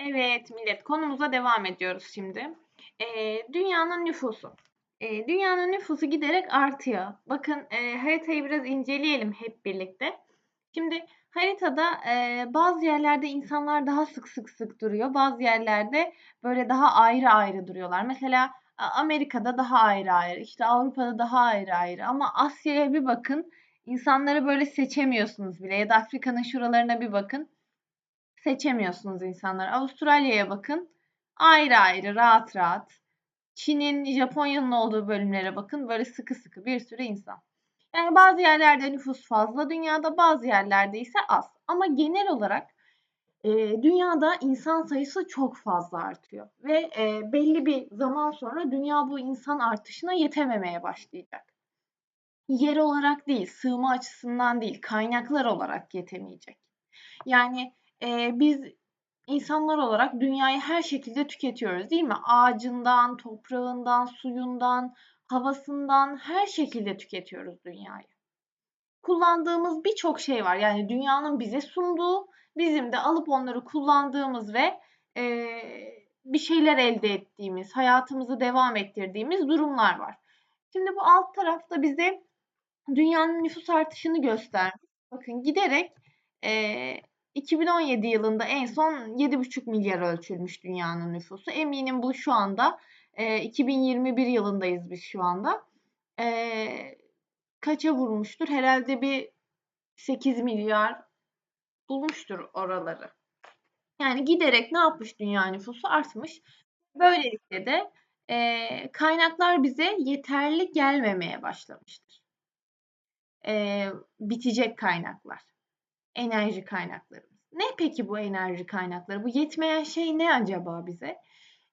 Evet millet konumuza devam ediyoruz şimdi. Ee, dünyanın nüfusu. Ee, dünyanın nüfusu giderek artıyor. Bakın e, haritayı biraz inceleyelim hep birlikte. Şimdi haritada e, bazı yerlerde insanlar daha sık sık sık duruyor. Bazı yerlerde böyle daha ayrı ayrı duruyorlar. Mesela Amerika'da daha ayrı ayrı, işte Avrupa'da daha ayrı ayrı. Ama Asya'ya bir bakın, insanları böyle seçemiyorsunuz bile. Ya da Afrika'nın şuralarına bir bakın seçemiyorsunuz insanlar. Avustralya'ya bakın. Ayrı ayrı, rahat rahat. Çin'in, Japonya'nın olduğu bölümlere bakın. Böyle sıkı sıkı bir sürü insan. Yani bazı yerlerde nüfus fazla dünyada, bazı yerlerde ise az. Ama genel olarak e, dünyada insan sayısı çok fazla artıyor. Ve e, belli bir zaman sonra dünya bu insan artışına yetememeye başlayacak. Yer olarak değil, sığma açısından değil, kaynaklar olarak yetemeyecek. Yani e, biz insanlar olarak dünyayı her şekilde tüketiyoruz değil mi? Ağacından, toprağından, suyundan, havasından her şekilde tüketiyoruz dünyayı. Kullandığımız birçok şey var. Yani dünyanın bize sunduğu, bizim de alıp onları kullandığımız ve e, bir şeyler elde ettiğimiz, hayatımızı devam ettirdiğimiz durumlar var. Şimdi bu alt tarafta bize dünyanın nüfus artışını göstermiş. Bakın giderek e, 2017 yılında en son 7,5 milyar ölçülmüş dünyanın nüfusu. Eminim bu şu anda e, 2021 yılındayız biz şu anda. E, kaça vurmuştur? Herhalde bir 8 milyar bulmuştur oraları. Yani giderek ne yapmış dünya nüfusu artmış. Böylelikle de e, kaynaklar bize yeterli gelmemeye başlamıştır. E, bitecek kaynaklar enerji kaynaklarımız. Ne peki bu enerji kaynakları? Bu yetmeyen şey ne acaba bize?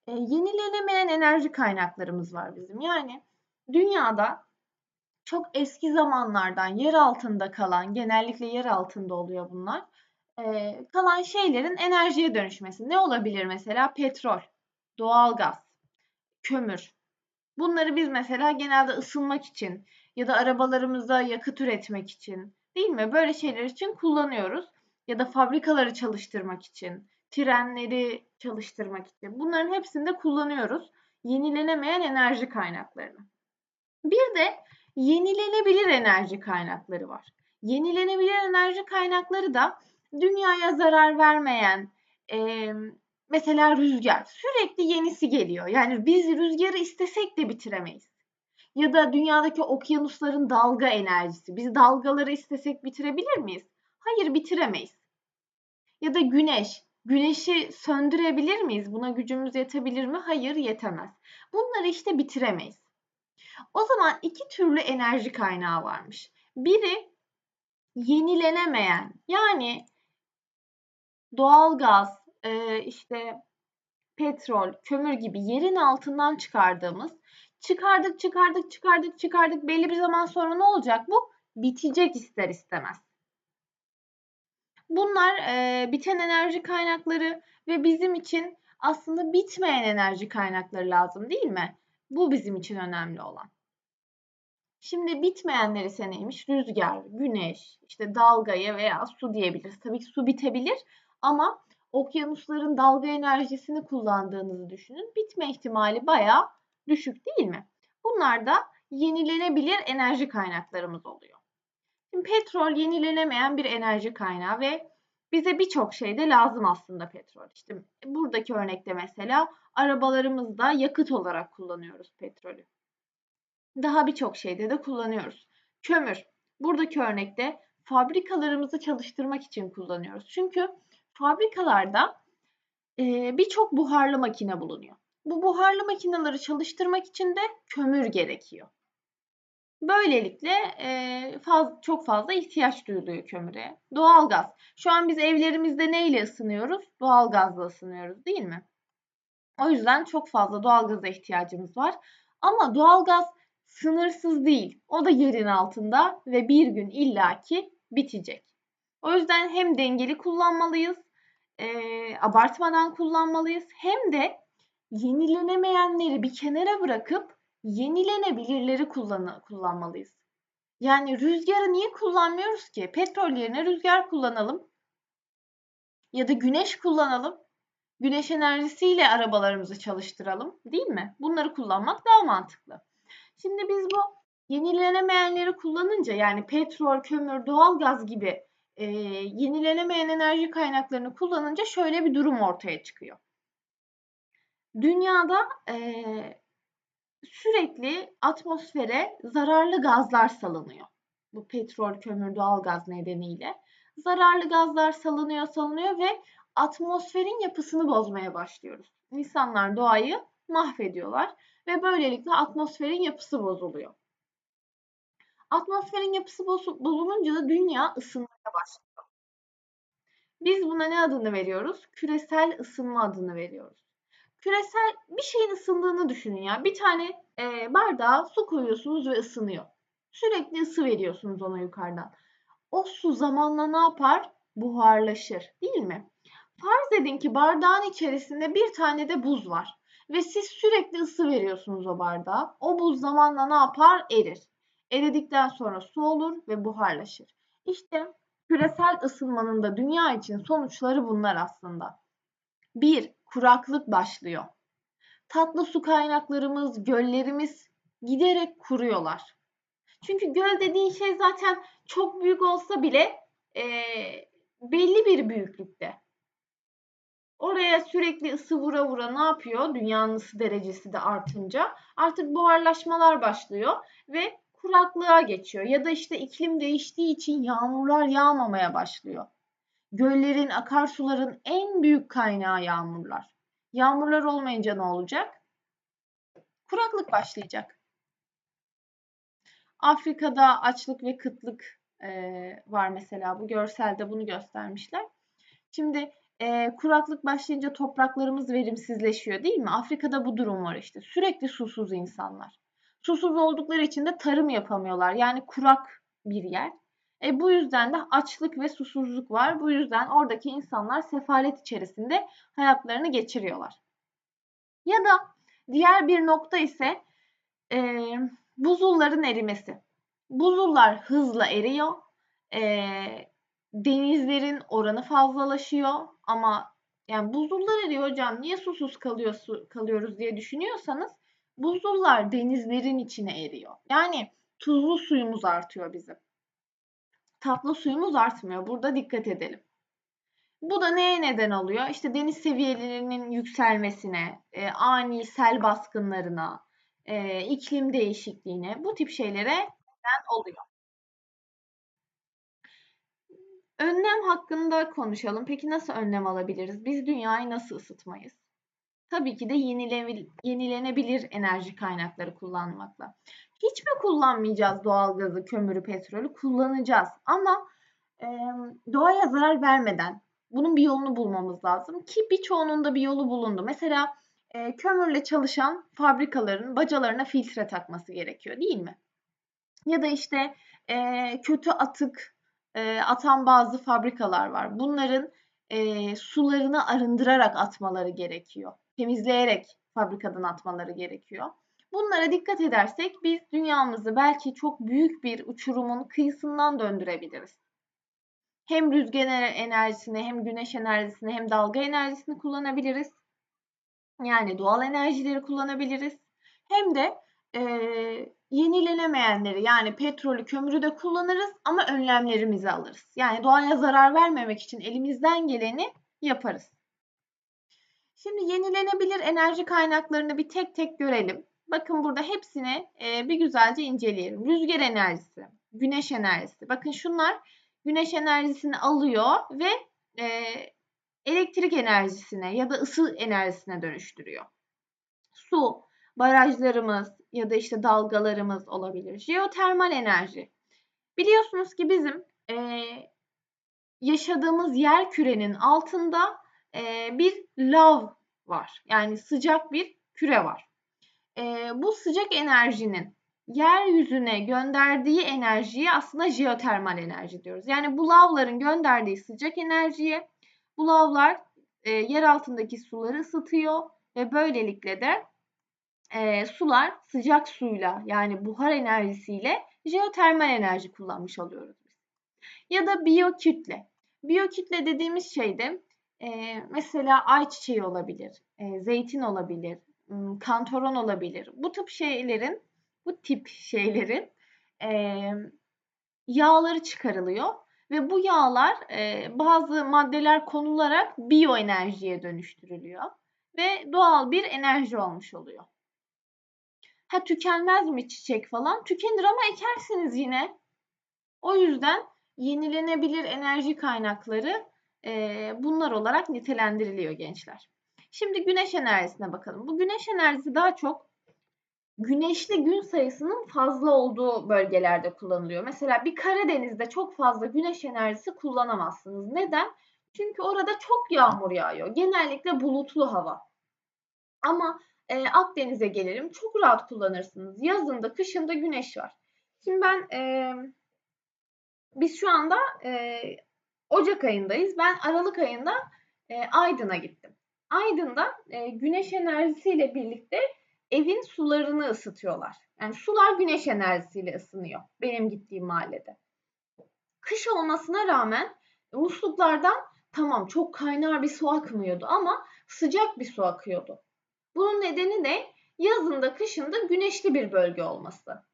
E, yenilenemeyen enerji kaynaklarımız var bizim. Yani dünyada çok eski zamanlardan yer altında kalan, genellikle yer altında oluyor bunlar, e, kalan şeylerin enerjiye dönüşmesi. Ne olabilir mesela? Petrol, doğalgaz, kömür. Bunları biz mesela genelde ısınmak için ya da arabalarımızda yakıt üretmek için Değil mi? Böyle şeyler için kullanıyoruz. Ya da fabrikaları çalıştırmak için, trenleri çalıştırmak için. Bunların hepsinde kullanıyoruz. Yenilenemeyen enerji kaynaklarını. Bir de yenilenebilir enerji kaynakları var. Yenilenebilir enerji kaynakları da dünyaya zarar vermeyen, e, mesela rüzgar. Sürekli yenisi geliyor. Yani biz rüzgarı istesek de bitiremeyiz ya da dünyadaki okyanusların dalga enerjisi. Biz dalgaları istesek bitirebilir miyiz? Hayır bitiremeyiz. Ya da güneş. Güneşi söndürebilir miyiz? Buna gücümüz yetebilir mi? Hayır yetemez. Bunları işte bitiremeyiz. O zaman iki türlü enerji kaynağı varmış. Biri yenilenemeyen yani doğal gaz, e, işte petrol, kömür gibi yerin altından çıkardığımız Çıkardık, çıkardık, çıkardık, çıkardık. Belli bir zaman sonra ne olacak bu? Bitecek ister istemez. Bunlar e, biten enerji kaynakları ve bizim için aslında bitmeyen enerji kaynakları lazım değil mi? Bu bizim için önemli olan. Şimdi bitmeyenler ise neymiş? Rüzgar, güneş, işte dalgaya veya su diyebiliriz. Tabii ki su bitebilir ama okyanusların dalga enerjisini kullandığınızı düşünün. Bitme ihtimali bayağı düşük değil mi? Bunlar da yenilenebilir enerji kaynaklarımız oluyor. Şimdi petrol yenilenemeyen bir enerji kaynağı ve bize birçok şeyde lazım aslında petrol. İşte buradaki örnekte mesela arabalarımızda yakıt olarak kullanıyoruz petrolü. Daha birçok şeyde de kullanıyoruz. Kömür. Buradaki örnekte fabrikalarımızı çalıştırmak için kullanıyoruz. Çünkü fabrikalarda birçok buharlı makine bulunuyor. Bu buharlı makineleri çalıştırmak için de kömür gerekiyor. Böylelikle e, faz, çok fazla ihtiyaç duyuluyor kömüre. Doğalgaz. Şu an biz evlerimizde neyle ısınıyoruz? Doğalgazla ısınıyoruz değil mi? O yüzden çok fazla doğalgaza ihtiyacımız var. Ama doğalgaz sınırsız değil. O da yerin altında ve bir gün illaki bitecek. O yüzden hem dengeli kullanmalıyız, e, abartmadan kullanmalıyız hem de yenilenemeyenleri bir kenara bırakıp yenilenebilirleri kullan kullanmalıyız. Yani rüzgarı niye kullanmıyoruz ki? Petrol yerine rüzgar kullanalım. Ya da güneş kullanalım. güneş enerjisiyle arabalarımızı çalıştıralım, değil mi? Bunları kullanmak daha mantıklı. Şimdi biz bu yenilenemeyenleri kullanınca yani petrol, kömür, doğalgaz gibi e, yenilenemeyen enerji kaynaklarını kullanınca şöyle bir durum ortaya çıkıyor. Dünyada e, sürekli atmosfere zararlı gazlar salınıyor. Bu petrol, kömür, doğalgaz nedeniyle. Zararlı gazlar salınıyor, salınıyor ve atmosferin yapısını bozmaya başlıyoruz. İnsanlar doğayı mahvediyorlar ve böylelikle atmosferin yapısı bozuluyor. Atmosferin yapısı bozulunca da dünya ısınmaya başlıyor. Biz buna ne adını veriyoruz? Küresel ısınma adını veriyoruz. Küresel bir şeyin ısındığını düşünün ya. Bir tane e, bardağa su koyuyorsunuz ve ısınıyor. Sürekli ısı veriyorsunuz ona yukarıdan. O su zamanla ne yapar? Buharlaşır, değil mi? Farz edin ki bardağın içerisinde bir tane de buz var ve siz sürekli ısı veriyorsunuz o bardağa. O buz zamanla ne yapar? Erir. Eridikten sonra su olur ve buharlaşır. İşte küresel ısınmanın da dünya için sonuçları bunlar aslında. Bir, kuraklık başlıyor. Tatlı su kaynaklarımız, göllerimiz giderek kuruyorlar. Çünkü göl dediğin şey zaten çok büyük olsa bile e, belli bir büyüklükte. Oraya sürekli ısı vura vura ne yapıyor? Dünyanın ısı derecesi de artınca artık buharlaşmalar başlıyor ve kuraklığa geçiyor. Ya da işte iklim değiştiği için yağmurlar yağmamaya başlıyor. Göllerin, akarsuların en büyük kaynağı yağmurlar. Yağmurlar olmayınca ne olacak? Kuraklık başlayacak. Afrika'da açlık ve kıtlık e, var mesela. Bu görselde bunu göstermişler. Şimdi e, kuraklık başlayınca topraklarımız verimsizleşiyor değil mi? Afrika'da bu durum var işte. Sürekli susuz insanlar. Susuz oldukları için de tarım yapamıyorlar. Yani kurak bir yer. E, bu yüzden de açlık ve susuzluk var. Bu yüzden oradaki insanlar sefalet içerisinde hayatlarını geçiriyorlar. Ya da diğer bir nokta ise e, buzulların erimesi. Buzullar hızla eriyor. E, denizlerin oranı fazlalaşıyor ama yani buzullar eriyor hocam niye susuz kalıyor, kalıyoruz diye düşünüyorsanız buzullar denizlerin içine eriyor. Yani tuzlu suyumuz artıyor bizim. Tatlı suyumuz artmıyor. Burada dikkat edelim. Bu da neye neden oluyor? İşte deniz seviyelerinin yükselmesine, e, ani sel baskınlarına, e, iklim değişikliğine, bu tip şeylere neden oluyor. Önlem hakkında konuşalım. Peki nasıl önlem alabiliriz? Biz dünyayı nasıl ısıtmayız? Tabii ki de yenilenebilir enerji kaynakları kullanmakla. Hiç mi kullanmayacağız doğalgazı, kömürü, petrolü? Kullanacağız ama e, doğaya zarar vermeden bunun bir yolunu bulmamız lazım ki birçoğunun da bir yolu bulundu. Mesela e, kömürle çalışan fabrikaların bacalarına filtre takması gerekiyor değil mi? Ya da işte e, kötü atık e, atan bazı fabrikalar var. Bunların e, sularını arındırarak atmaları gerekiyor. Temizleyerek fabrikadan atmaları gerekiyor. Bunlara dikkat edersek biz dünyamızı belki çok büyük bir uçurumun kıyısından döndürebiliriz. Hem rüzgar enerjisini hem güneş enerjisini hem dalga enerjisini kullanabiliriz. Yani doğal enerjileri kullanabiliriz. Hem de e, yenilenemeyenleri yani petrolü, kömürü de kullanırız ama önlemlerimizi alırız. Yani doğaya zarar vermemek için elimizden geleni yaparız. Şimdi yenilenebilir enerji kaynaklarını bir tek tek görelim. Bakın burada hepsini e, bir güzelce inceleyelim. Rüzgar enerjisi, güneş enerjisi. Bakın şunlar güneş enerjisini alıyor ve e, elektrik enerjisine ya da ısı enerjisine dönüştürüyor. Su, barajlarımız ya da işte dalgalarımız olabilir. Jeotermal enerji. Biliyorsunuz ki bizim e, yaşadığımız yer kürenin altında e, bir lav var. Yani sıcak bir küre var. E, bu sıcak enerjinin yeryüzüne gönderdiği enerjiye aslında jeotermal enerji diyoruz. Yani bu lavların gönderdiği sıcak enerjiye bu lavlar e, yer altındaki suları ısıtıyor ve böylelikle de e, sular sıcak suyla yani buhar enerjisiyle jeotermal enerji kullanmış oluyoruz. Ya da biyokütle. Biyokütle dediğimiz şey de Ee, mesela ayçiçeği olabilir, e, zeytin olabilir, m, kantaron olabilir. Bu tip şeylerin, bu tip şeylerin e, yağları çıkarılıyor ve bu yağlar e, bazı maddeler konularak biyoenerjiye dönüştürülüyor ve doğal bir enerji olmuş oluyor. Ha tükenmez mi çiçek falan? Tükenir ama ekersiniz yine. O yüzden yenilenebilir enerji kaynakları bunlar olarak nitelendiriliyor gençler. Şimdi güneş enerjisine bakalım. Bu güneş enerjisi daha çok güneşli gün sayısının fazla olduğu bölgelerde kullanılıyor. Mesela bir Karadeniz'de çok fazla güneş enerjisi kullanamazsınız. Neden? Çünkü orada çok yağmur yağıyor. Genellikle bulutlu hava. Ama e, Akdeniz'e gelelim. Çok rahat kullanırsınız. Yazında, kışında güneş var. Şimdi ben e, biz şu anda e, Ocak ayındayız. Ben Aralık ayında e, Aydın'a gittim. Aydın'da e, güneş enerjisiyle birlikte evin sularını ısıtıyorlar. Yani sular güneş enerjisiyle ısınıyor benim gittiğim mahallede. Kış olmasına rağmen musluklardan tamam çok kaynar bir su akmıyordu ama sıcak bir su akıyordu. Bunun nedeni de yazında kışında güneşli bir bölge olması.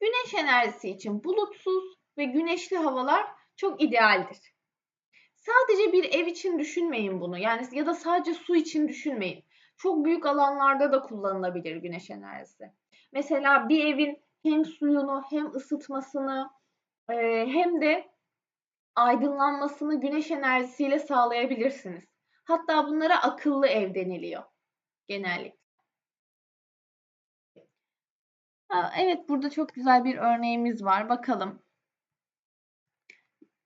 Güneş enerjisi için bulutsuz ve güneşli havalar çok idealdir. Sadece bir ev için düşünmeyin bunu. Yani ya da sadece su için düşünmeyin. Çok büyük alanlarda da kullanılabilir güneş enerjisi. Mesela bir evin hem suyunu hem ısıtmasını e, hem de aydınlanmasını güneş enerjisiyle sağlayabilirsiniz. Hatta bunlara akıllı ev deniliyor genellikle. Ha, evet burada çok güzel bir örneğimiz var. Bakalım.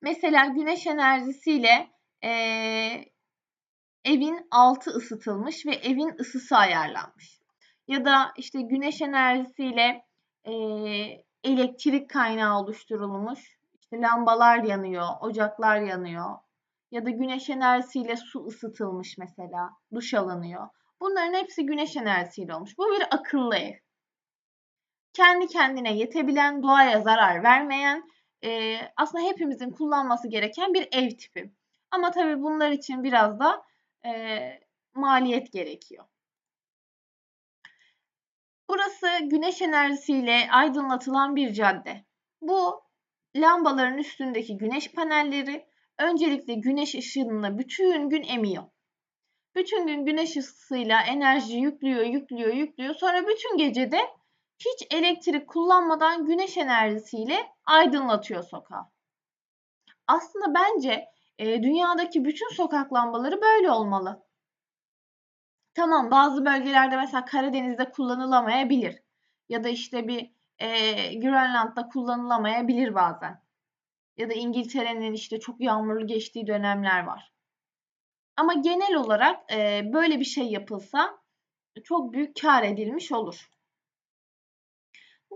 Mesela güneş enerjisiyle e, evin altı ısıtılmış ve evin ısısı ayarlanmış. Ya da işte güneş enerjisiyle e, elektrik kaynağı oluşturulmuş. İşte lambalar yanıyor, ocaklar yanıyor. Ya da güneş enerjisiyle su ısıtılmış mesela, duş alınıyor. Bunların hepsi güneş enerjisiyle olmuş. Bu bir akıllı ev. Kendi kendine yetebilen, doğaya zarar vermeyen, e, aslında hepimizin kullanması gereken bir ev tipi. Ama tabii bunlar için biraz da e, maliyet gerekiyor. Burası güneş enerjisiyle aydınlatılan bir cadde. Bu lambaların üstündeki güneş panelleri öncelikle güneş ışığını bütün gün emiyor. Bütün gün güneş ısısıyla enerji yüklüyor, yüklüyor, yüklüyor. Sonra bütün gecede hiç elektrik kullanmadan güneş enerjisiyle aydınlatıyor sokağı. Aslında bence e, dünyadaki bütün sokak lambaları böyle olmalı. Tamam bazı bölgelerde mesela Karadeniz'de kullanılamayabilir. Ya da işte bir e, Grönland'da kullanılamayabilir bazen. Ya da İngiltere'nin işte çok yağmurlu geçtiği dönemler var. Ama genel olarak e, böyle bir şey yapılsa çok büyük kar edilmiş olur.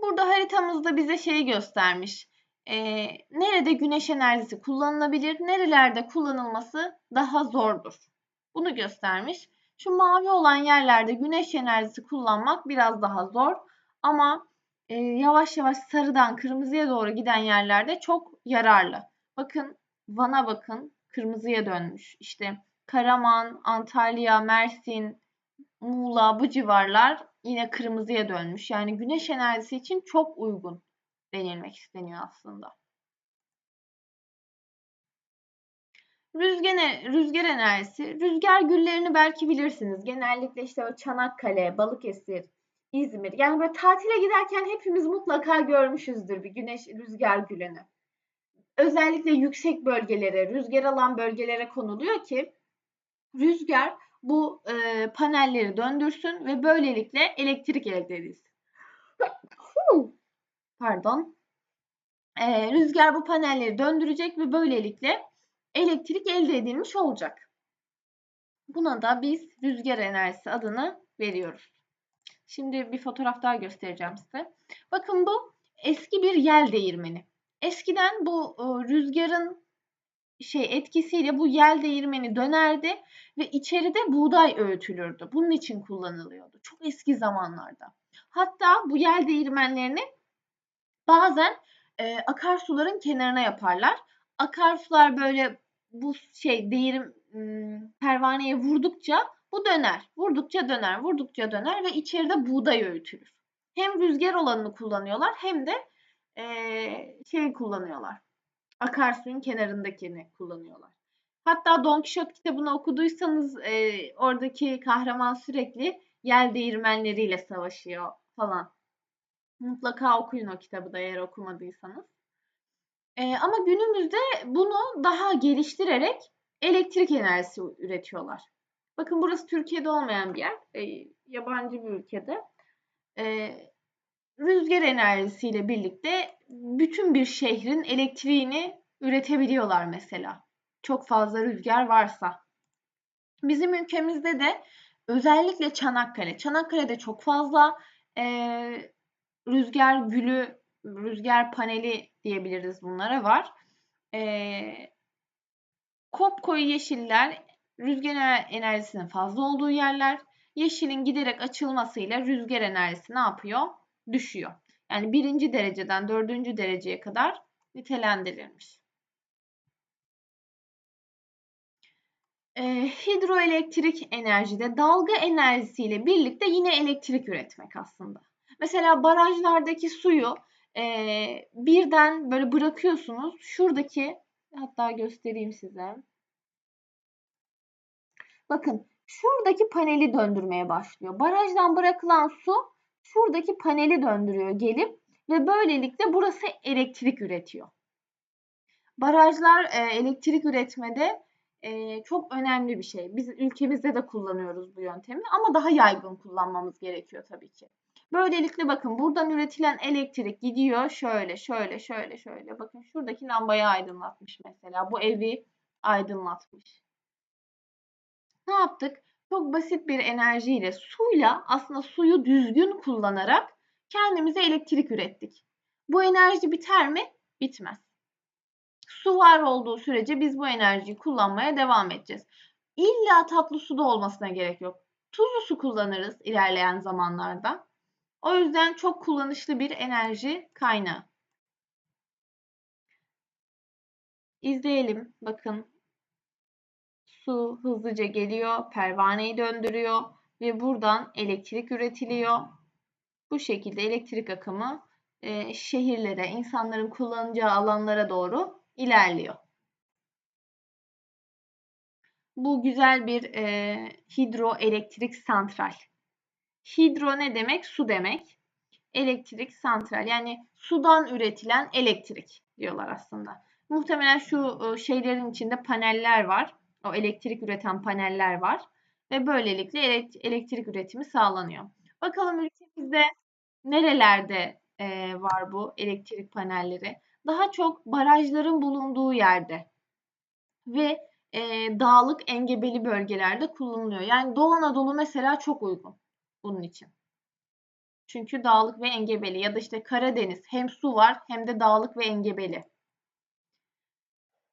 Burada haritamızda bize şeyi göstermiş. E, nerede güneş enerjisi kullanılabilir, nerelerde kullanılması daha zordur. Bunu göstermiş. Şu mavi olan yerlerde güneş enerjisi kullanmak biraz daha zor. Ama e, yavaş yavaş sarıdan kırmızıya doğru giden yerlerde çok yararlı. Bakın Van'a bakın kırmızıya dönmüş. İşte Karaman, Antalya, Mersin, Muğla bu civarlar yine kırmızıya dönmüş. Yani güneş enerjisi için çok uygun denilmek isteniyor aslında. Rüzgar, rüzgar enerjisi. Rüzgar güllerini belki bilirsiniz. Genellikle işte o Çanakkale, Balıkesir, İzmir. Yani böyle tatile giderken hepimiz mutlaka görmüşüzdür bir güneş rüzgar gülünü. Özellikle yüksek bölgelere, rüzgar alan bölgelere konuluyor ki rüzgar bu e, panelleri döndürsün ve böylelikle elektrik elde edilsin. Pardon. E, rüzgar bu panelleri döndürecek ve böylelikle elektrik elde edilmiş olacak. Buna da biz rüzgar enerjisi adını veriyoruz. Şimdi bir fotoğraf daha göstereceğim size. Bakın bu eski bir yel değirmeni. Eskiden bu rüzgarın şey etkisiyle bu yel değirmeni dönerdi ve içeride buğday öğütülürdü. Bunun için kullanılıyordu. Çok eski zamanlarda. Hatta bu yel değirmenlerini bazen e, akarsuların kenarına yaparlar. Akarsular böyle bu şey değirim pervaneye vurdukça bu döner. Vurdukça döner, vurdukça döner ve içeride buğday öğütülür. Hem rüzgar olanını kullanıyorlar hem de eee şey kullanıyorlar. Akarsuyun kenarındakini kullanıyorlar. Hatta Don Quixote kitabını okuduysanız eee, oradaki kahraman sürekli yel değirmenleriyle savaşıyor falan. Mutlaka okuyun o kitabı da eğer okumadıysanız. Eee, ama günümüzde bunu daha geliştirerek elektrik enerjisi üretiyorlar. Bakın burası Türkiye'de olmayan bir yer. eee, yabancı bir ülkede. Eee, rüzgar enerjisiyle birlikte bütün bir şehrin elektriğini üretebiliyorlar mesela. Çok fazla rüzgar varsa. Bizim ülkemizde de özellikle Çanakkale. Çanakkale'de çok fazla eee, rüzgar gülü, rüzgar paneli diyebiliriz bunlara var. Eee kopkoyu yeşiller rüzgar ener- enerjisinin fazla olduğu yerler. Yeşilin giderek açılmasıyla rüzgar enerjisi ne yapıyor? Düşüyor. Yani birinci dereceden dördüncü dereceye kadar nitelendirilmiş. Eee, hidroelektrik enerjide dalga enerjisiyle birlikte yine elektrik üretmek aslında. Mesela barajlardaki suyu eee, birden böyle bırakıyorsunuz. Şuradaki hatta göstereyim size. Bakın şuradaki paneli döndürmeye başlıyor. Barajdan bırakılan su şuradaki paneli döndürüyor gelip ve böylelikle burası elektrik üretiyor. Barajlar e, elektrik üretmede e, çok önemli bir şey. Biz ülkemizde de kullanıyoruz bu yöntemi ama daha yaygın kullanmamız gerekiyor tabii ki. Böylelikle bakın buradan üretilen elektrik gidiyor şöyle şöyle şöyle şöyle. Bakın şuradaki lambayı aydınlatmış mesela. Bu evi aydınlatmış. Ne yaptık? Çok basit bir enerjiyle suyla aslında suyu düzgün kullanarak kendimize elektrik ürettik. Bu enerji biter mi? Bitmez. Su var olduğu sürece biz bu enerjiyi kullanmaya devam edeceğiz. İlla tatlı su da olmasına gerek yok. Tuzlu su kullanırız ilerleyen zamanlarda. O yüzden çok kullanışlı bir enerji kaynağı. İzleyelim. Bakın su hızlıca geliyor, pervaneyi döndürüyor ve buradan elektrik üretiliyor. Bu şekilde elektrik akımı e, şehirlere, insanların kullanacağı alanlara doğru ilerliyor. Bu güzel bir e, hidroelektrik santral. Hidro ne demek? Su demek. Elektrik santral yani sudan üretilen elektrik diyorlar aslında. Muhtemelen şu e, şeylerin içinde paneller var. O elektrik üreten paneller var. Ve böylelikle elektrik üretimi sağlanıyor. Bakalım ülkemizde nerelerde e, var bu elektrik panelleri? Daha çok barajların bulunduğu yerde ve e, dağlık engebeli bölgelerde kullanılıyor. Yani Doğu Anadolu mesela çok uygun bunun için. Çünkü dağlık ve engebeli ya da işte Karadeniz hem su var hem de dağlık ve engebeli.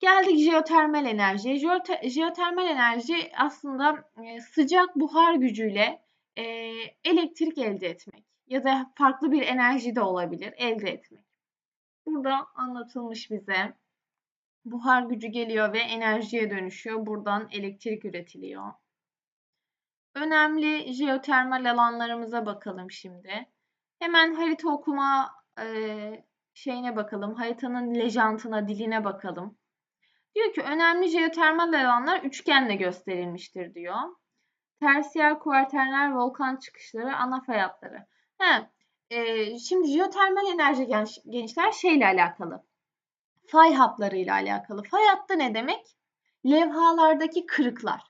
Geldik jeotermal enerjiye. Jeotermal enerji aslında e, sıcak buhar gücüyle e, elektrik elde etmek ya da farklı bir enerji de olabilir elde etmek. Burada anlatılmış bize buhar gücü geliyor ve enerjiye dönüşüyor. Buradan elektrik üretiliyor. Önemli jeotermal alanlarımıza bakalım şimdi. Hemen harita okuma e, şeyine bakalım. Haritanın lejantına, diline bakalım. Diyor ki önemli jeotermal alanlar üçgenle gösterilmiştir diyor. Tersiyer, kuarterner, volkan çıkışları, ana fay hatları. He, e, şimdi jeotermal enerji genç, gençler şeyle alakalı. Fay hatlarıyla alakalı. Fay hattı ne demek? Levhalardaki kırıklar.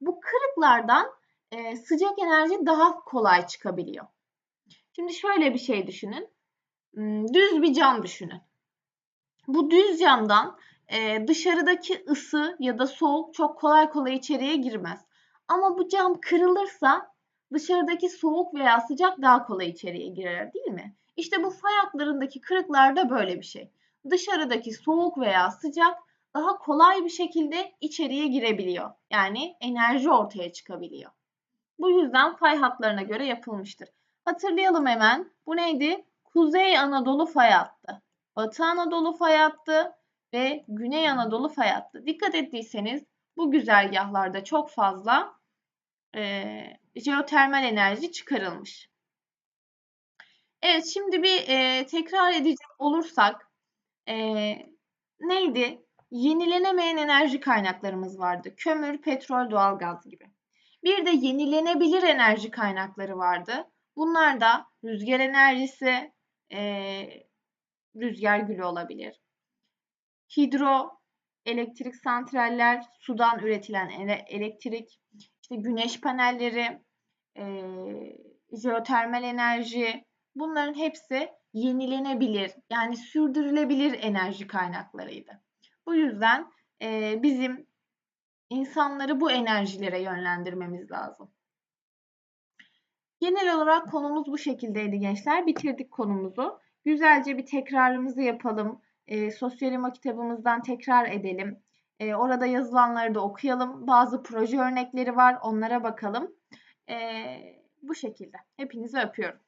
Bu kırıklardan e, sıcak enerji daha kolay çıkabiliyor. Şimdi şöyle bir şey düşünün. Hmm, düz bir cam düşünün. Bu düz camdan e, dışarıdaki ısı ya da soğuk çok kolay kolay içeriye girmez. Ama bu cam kırılırsa dışarıdaki soğuk veya sıcak daha kolay içeriye girer değil mi? İşte bu fay hatlarındaki kırıklar da böyle bir şey. Dışarıdaki soğuk veya sıcak daha kolay bir şekilde içeriye girebiliyor. Yani enerji ortaya çıkabiliyor. Bu yüzden fay hatlarına göre yapılmıştır. Hatırlayalım hemen. Bu neydi? Kuzey Anadolu fay hattı. Batı Anadolu fay hattı ve Güney Anadolu fay hattı. Dikkat ettiyseniz bu güzergahlarda çok fazla e, jeotermal enerji çıkarılmış. Evet şimdi bir e, tekrar edecek olursak e, neydi? Yenilenemeyen enerji kaynaklarımız vardı. Kömür, petrol, doğalgaz gibi. Bir de yenilenebilir enerji kaynakları vardı. Bunlar da rüzgar enerjisi, e, rüzgar gülü olabilir. Hidro elektrik santraller, sudan üretilen ele, elektrik, işte güneş panelleri, e, enerji, bunların hepsi yenilenebilir, yani sürdürülebilir enerji kaynaklarıydı. Bu yüzden e, bizim insanları bu enerjilere yönlendirmemiz lazım. Genel olarak konumuz bu şekildeydi gençler. Bitirdik konumuzu. Güzelce bir tekrarımızı yapalım. E, sosyalima kitabımızdan tekrar edelim. E, orada yazılanları da okuyalım. Bazı proje örnekleri var. Onlara bakalım. E, bu şekilde. Hepinizi öpüyorum.